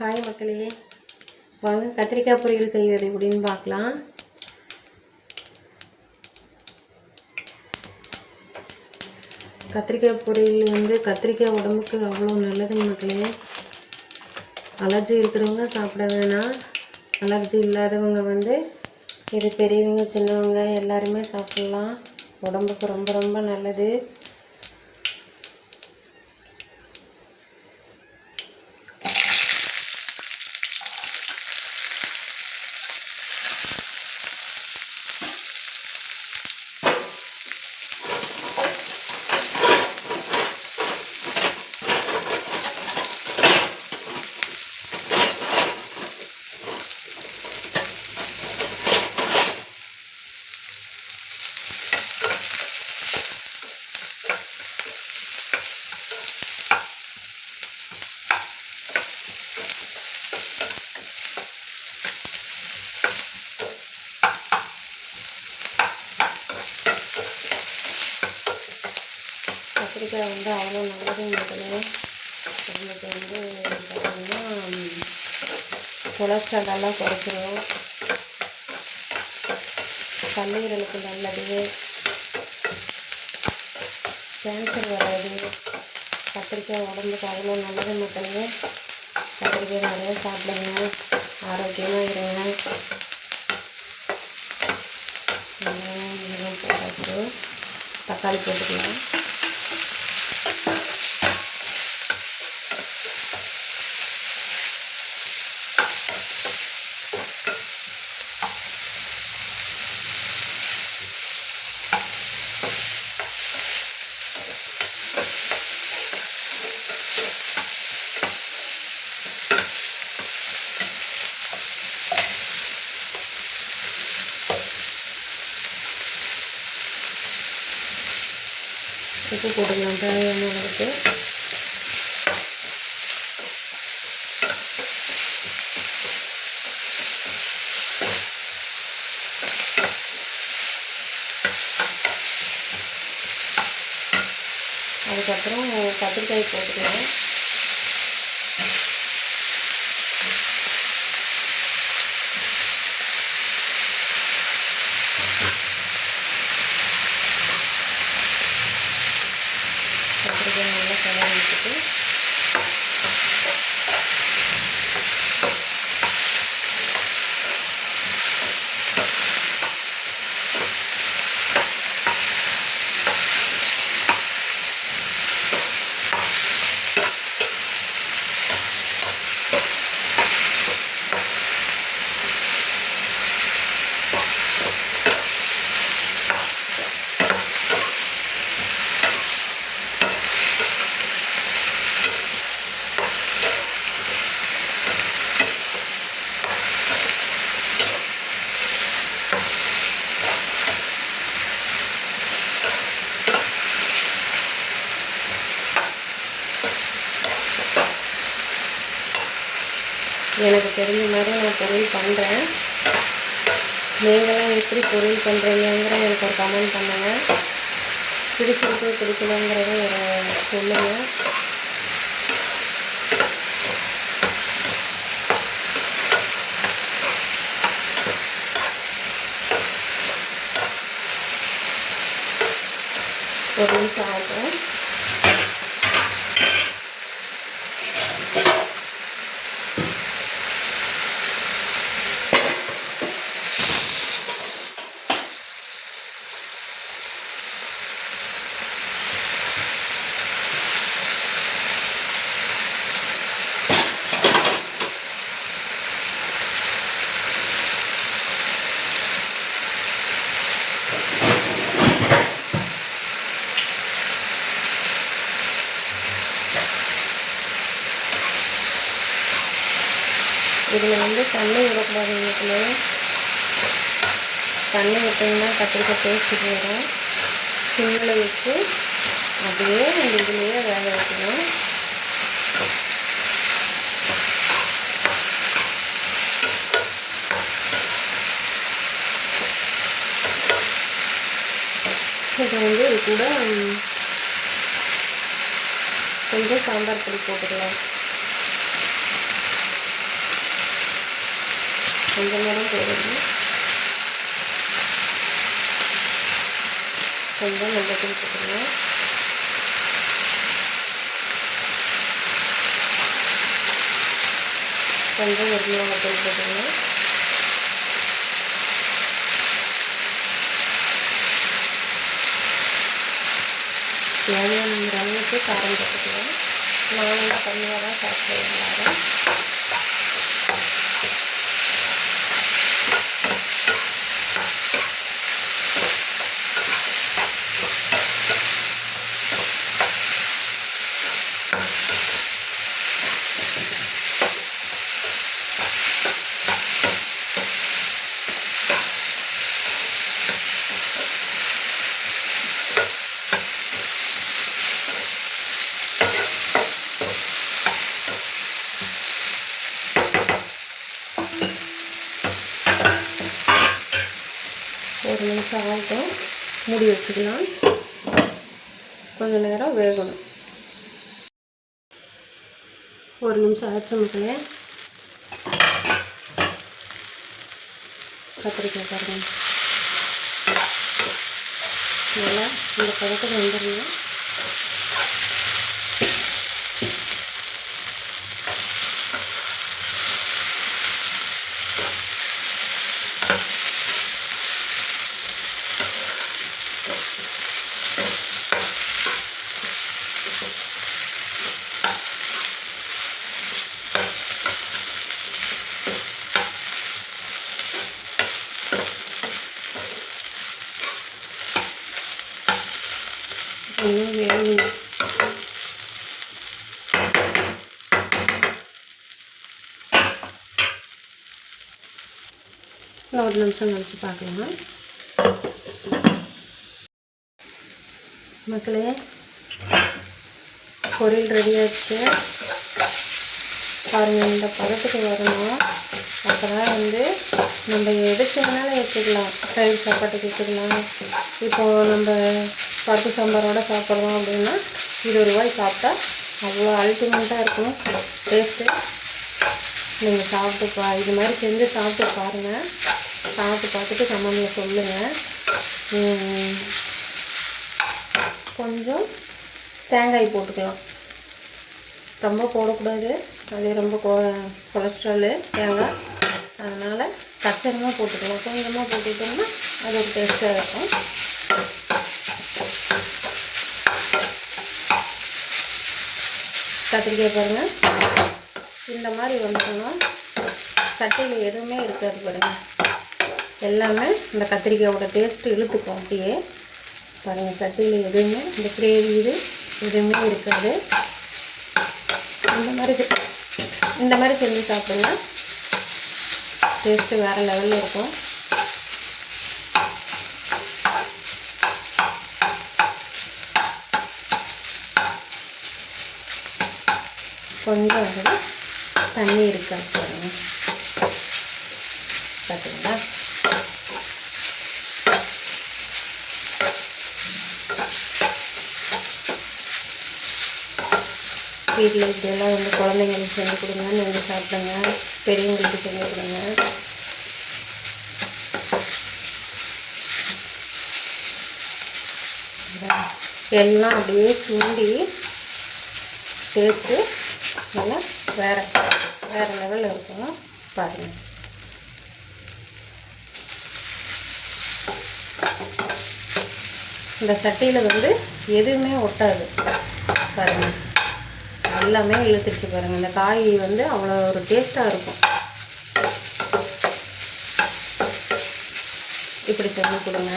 Hi மக்களே. வாங்க கத்திரிக்காய் பொரியல் செய்வது எப்படின்னு பார்க்கலாம். கத்திரிக்காய் பொரியல் வந்து கத்திரிக்காய் உடம்புக்கு அவ்வளோ நல்லது மக்களே. அலர்ஜி இருக்கிறவங்க சாப்பிட வேணாம். அலர்ஜி இல்லாதவங்க வந்து இது பெரியவங்க சின்னவங்க எல்லாருமே சாப்பிட்லாம். உடம்புக்கு ரொம்ப ரொம்ப நல்லது. கத்திரிக்காய் வந்து அவ்வளோ நல்லது மக்களே உங்களுக்கு வந்து பார்த்திங்கன்னா கொலஸ்ட்ராலெல்லாம் குறைச்சிரும். கல்லீரலுக்கு நல்லது. கேன்சர் வராது கத்திரிக்காய் உடம்புக்கு அவ்வளோ நல்லது மக்களே கத்திரிக்காய் நிறைய சாப்பிடுங்க ஆரோக்கியமாக இருங்க. தக்காளி போட்டுக்கலாம். உப்பு போட்டுக்கலாம் தேவையான அளவுக்கு. அதுக்கப்புறம் கத்திரிக்காய் போட்டுக்கலாம் கத்திரிக்காய் நல்லா கலரி விட்டுட்டு எனக்கு தெரிஞ்ச மாதிரி நான் பொரியல் பண்ணுறேன் நீங்களாம் எப்படி பொரியல் பண்ணுறீங்கிற எனக்கு ஒரு கமெண்ட் பண்ணுங்கள் பிடிச்சிருக்கு பிடிக்கலங்கிறத ஒரு சொல்லுங்கள் ஒரு நிமிஷம் ஆகும் இதில் வந்து தண்ணி விடக்கூடாது வீட்டில் தண்ணி விட்டிங்கன்னா கத்திரிக்காய் டேஸ்ட்டு போயிடும் சிம்மில் வச்சு அப்படியே அந்த இதுலேயே வேக வைக்கணும். இப்போ வந்து இது கூட கொஞ்சம் சாம்பார் பொடி போட்டுக்கலாம். கொஞ்சம் நேரம் போடணும் கொஞ்சம் மஞ்சள் போட்டுக்கணும் கொஞ்சம் ஒரு மிளகாத்தூள் போட்டுக்கணும் தேவையான அளவுக்கு காரம் போட்டுக்கலாம் நான் வந்து கம்மியாக தான் சாப்பிடுவேன் எல்லாரும் கொஞ்சம் ஆகட்டும் மூடி வச்சுக்கலாம். கொஞ்ச நேரம் வேகணும். ஒரு நிமிஷம் ஆச்சு மக்களே. கத்திரிக்காய் பாருங்க. நல்லா இந்த பதத்தில் வந்துடணும். ஒரு நிமிஷம் கழிச்சு பார்க்கலாம்? மக்களே பொரியல் ரெடி ஆச்சு இந்த பதத்துக்கு வரணும். அப்புறம் வந்து நம்ம எதுக்கு வேணாலும் வச்சுக்கலாம் தயிர் சாப்பாட்டுக்கு வச்சுக்கலாம் இப்போ நம்ம பருப்பு சாம்பாரோடு சாப்பிட்றோம் அப்படின்னா இருபது ரூபாய் சாப்பிட்டா அவ்வளோ அல்டிமேட்டாக இருக்கும். டேஸ்ட்டு நீங்கள் சாப்பிட்டு பா இது மாதிரி செஞ்சு சாப்பிட்டு பாருங்கள் சாப்பிட்டு பார்த்துட்டு கமெண்டில் சொல்லுங்கள் கொஞ்சம் தேங்காய் போட்டுக்கலாம். ரொம்ப போடக்கூடாது. அது ரொம்ப கொ கொலஸ்ட்ராலு தேங்காய் அதனால் கச்சனமாக போட்டுக்கலாம். கொஞ்சமாக போட்டுக்கிட்டோம்னா அது ஒரு டேஸ்ட்டாக இருக்கும். கத்திரிக்காய் பாருங்கள் இந்த மாதிரி வந்துட்டோம்னா சட்டையில் எதுவுமே இருக்காது பாருங்கள் எல்லாமே இந்த கத்திரிக்காயோட டேஸ்ட்டு இழுத்துக்கும் அப்படியே. பாருங்கள் சட்டியில் எதுவுமே இந்த கிரேவி இது எதுவுமே இருக்காது. இந்த மாதிரி இந்த மாதிரி செஞ்சு சாப்பிடுங்க டேஸ்ட்டு வேறு லெவலில் இருக்கும். கொஞ்சம் வந்து தண்ணி இருக்காது பாருங்கள் பார்த்தீங்களா வீட்டில் இப்படியெல்லாம் வந்து குழந்தைங்களுக்கு செஞ்சு கொடுங்க நீங்கள் சாப்பிடுங்க. பெரியவங்களுக்கு செஞ்சு கொடுங்க. எல்லாம் அப்படியே சுண்டி டேஸ்ட்டு நல்லா வேறு வேறு லெவலில் இருக்கும் பாருங்கள் இந்த சட்டியில் வந்து எதுவுமே ஒட்டாது. பாருங்கள் எல்லாமே இழுத்துருச்சு பாருங்கள் இந்த காய் வந்து அவ்வளோ ஒரு டேஸ்ட்டாக இருக்கும். இப்படி செஞ்சு கொடுங்க.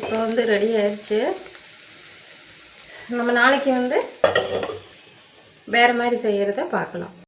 இப்போ வந்து ரெடி ஆயிடுச்சு நம்ம நாளைக்கு வந்து வேறு மாதிரி செய்கிறத பார்க்கலாம்.